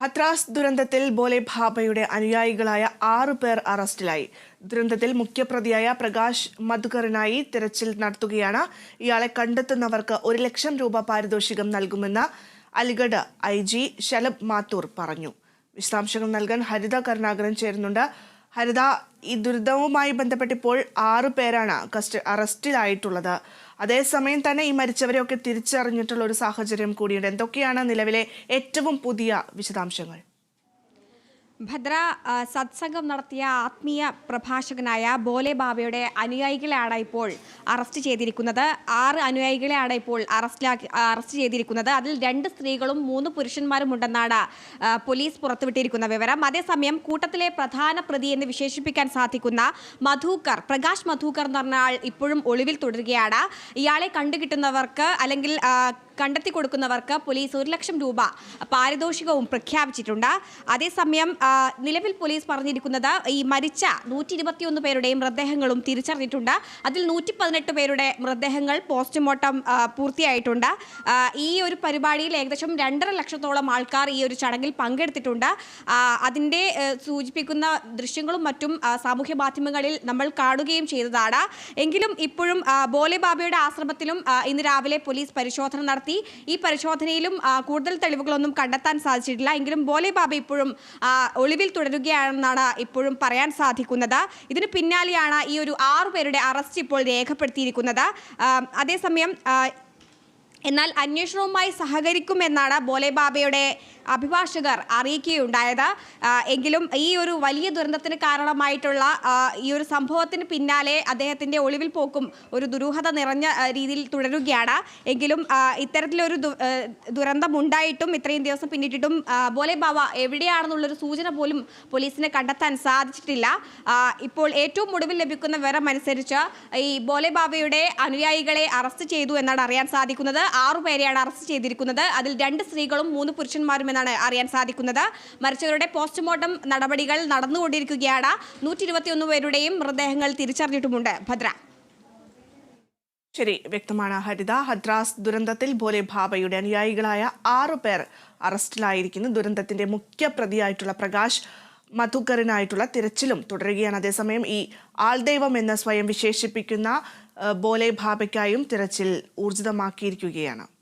ഹത്രാസ് ദുരന്തത്തിൽ ബോലെ ഭാബയുടെ അനുയായികളായ ആറു പേർ അറസ്റ്റിലായി. ദുരന്തത്തിൽ മുഖ്യപ്രതിയായ പ്രകാശ് മധുകറിനായി തിരച്ചിൽ നടത്തുകയാണ്. ഇയാളെ കണ്ടെത്തുന്നവർക്ക് ഒരു ലക്ഷം രൂപ പാരിതോഷികം നൽകുമെന്ന് അലിഗഡ് ഐ ജി ശലഭ് മാത്തൂർ പറഞ്ഞു. വിശദാംശങ്ങൾ നൽകാൻ ഹരിത കരുണാകരൻ ചേരുന്നുണ്ട്. ഹരിത ഈ ദുരിതവുമായി ബന്ധപ്പെട്ട് ഇപ്പോൾ ആറു പേരാണ് കസ്റ്റ അറസ്റ്റിലായിട്ടുള്ളത്. അതേസമയം തന്നെ ഈ മരിച്ചവരെയൊക്കെ തിരിച്ചറിഞ്ഞിട്ടുള്ള ഒരു സാഹചര്യം കൂടിയുണ്ട്. എന്തൊക്കെയാണ് നിലവിലെ ഏറ്റവും പുതിയ വിശദാംശങ്ങൾ? ഭദ്ര സത്സംഗം നടത്തിയ ആത്മീയ പ്രഭാഷകനായ ബോലെ ബാബയുടെ അനുയായികളെയാണ് ഇപ്പോൾ അറസ്റ്റ് ചെയ്തിരിക്കുന്നത്. ആറ് അനുയായികളെയാണ് ഇപ്പോൾ അറസ്റ്റിലാക്കി അറസ്റ്റ് ചെയ്തിരിക്കുന്നത്. അതിൽ രണ്ട് സ്ത്രീകളും മൂന്ന് പുരുഷന്മാരും ഉണ്ടെന്നാണ് പോലീസ് പുറത്തുവിട്ടിരിക്കുന്ന വിവരം. അതേസമയം കൂട്ടത്തിലെ പ്രധാന പ്രതി എന്ന് വിശേഷിപ്പിക്കാൻ സാധിക്കുന്ന മധൂക്കർ പ്രകാശ് മധൂക്കർ എന്ന് പറഞ്ഞ ആൾ ഇപ്പോഴും ഒളിവിൽ തുടരുകയാണ്. ഇയാളെ കണ്ടുകിട്ടുന്നവർക്ക് അല്ലെങ്കിൽ കണ്ടെത്തി കൊടുക്കുന്നവർക്ക് പോലീസ് ഒരു ലക്ഷം രൂപ പാരിതോഷികവും പ്രഖ്യാപിച്ചിട്ടുണ്ട്. അതേസമയം നിലവിൽ പോലീസ് പറഞ്ഞിരിക്കുന്നത് ഈ മരിച്ച നൂറ്റി ഇരുപത്തിയൊന്ന് പേരുടെയും മൃതദേഹങ്ങളും തിരിച്ചറിഞ്ഞിട്ടുണ്ട്. അതിൽ നൂറ്റി പതിനെട്ട് പേരുടെ മൃതദേഹങ്ങൾ പോസ്റ്റ്മോർട്ടം പൂർത്തിയായിട്ടുണ്ട്. ഈ ഒരു പരിപാടിയിൽ ഏകദേശം രണ്ടര ലക്ഷത്തോളം ആൾക്കാർ ഈ ഒരു ചടങ്ങിൽ പങ്കെടുത്തിട്ടുണ്ട്. അതിന്റെ സൂചിപ്പിക്കുന്ന ദൃശ്യങ്ങളും മറ്റും സാമൂഹ്യ മാധ്യമങ്ങളിൽ നമ്മൾ കാണുകയും ചെയ്തതാണ്. എങ്കിലും ഇപ്പോഴും ബോലെ ബാബയുടെ ആശ്രമത്തിലും ഇന്ന് രാവിലെ പോലീസ് പരിശോധന നടത്തി ഈ പരിശോധനയിലും കൂടുതൽ തെളിവുകളൊന്നും കണ്ടെത്താൻ സാധിച്ചിട്ടില്ല. എങ്കിലും ബോലെ ബാബ ഇപ്പോഴും ഒളിവിൽ തുടരുകയാണെന്നാണ് ഇപ്പോഴും പറയാൻ സാധിക്കുന്നത്. ഇതിന് പിന്നാലെയാണ് ഈ ഒരു ആറുപേരുടെ അറസ്റ്റ് ഇപ്പോൾ രേഖപ്പെടുത്തിയിരിക്കുന്നത്. അതേസമയം എന്നാൽ അന്വേഷണവുമായി സഹകരിക്കുമെന്നാണ് ബോലെബാബയുടെ അഭിഭാഷകർ അറിയിക്കുകയുണ്ടായത്. എങ്കിലും ഈ ഒരു വലിയ ദുരന്തത്തിന് കാരണമായിട്ടുള്ള ഈ ഒരു സംഭവത്തിന് പിന്നാലെ അദ്ദേഹത്തിന്റെ ഒളിവിൽ പോക്കും ഒരു ദുരൂഹത നിറഞ്ഞ രീതിയിൽ തുടരുകയാണ്. എങ്കിലും ഇത്തരത്തിലൊരു ദുരന്തം ഉണ്ടായിട്ടും ഇത്രയും ദിവസം പിന്നിട്ടിട്ടും ബോലെ ബാബ എവിടെയാണെന്നുള്ളൊരു സൂചന പോലും പോലീസിന് കണ്ടെത്താൻ സാധിച്ചിട്ടില്ല. ഇപ്പോൾ ഏറ്റവും ഒടുവിൽ ലഭിക്കുന്ന വിവരം അനുസരിച്ച് ഈ ബോലെ ബാബയുടെ അനുയായികളെ അറസ്റ്റ് ചെയ്തു എന്നാണ് അറിയാൻ സാധിക്കുന്നത്. ആറു പേരെയാണ് അറസ്റ്റ് ചെയ്തിരിക്കുന്നത്. അതിൽ രണ്ട് സ്ത്രീകളും മൂന്ന് പുരുഷന്മാരും എന്നാണ് അറിയാൻ സാധിക്കുന്നത്. മരിച്ചവരുടെ പോസ്റ്റ്മോർട്ടം നടപടികൾ നടന്നുകൊണ്ടിരിക്കുകയാണ്. നൂറ്റി ഇരുപത്തിയൊന്ന് പേരുടെയും മൃതദേഹങ്ങൾ തിരിച്ചറിഞ്ഞിട്ടുമുണ്ട്. ഭദ്ര. ശരി വ്യക്തമാണ്. ഹരിത ഹദ്രാസ് ദുരന്തത്തിൽ ഭോലെ ഭാബയുടെ അനുയായികളായ ആറു പേർ അറസ്റ്റിലായിരിക്കുന്നു. ദുരന്തത്തിന്റെ മുഖ്യ പ്രതിയായിട്ടുള്ള പ്രകാശ് മധുക്കറിനായിട്ടുള്ള തിരച്ചിലും തുടരുകയാണ്. അതേസമയം ഈ ആൾദൈവം എന്ന് സ്വയം വിശേഷിപ്പിക്കുന്ന ബോലെ ഭാബയ്ക്കായും തിരച്ചിൽ ഊർജിതമാക്കിയിരിക്കുകയാണ്.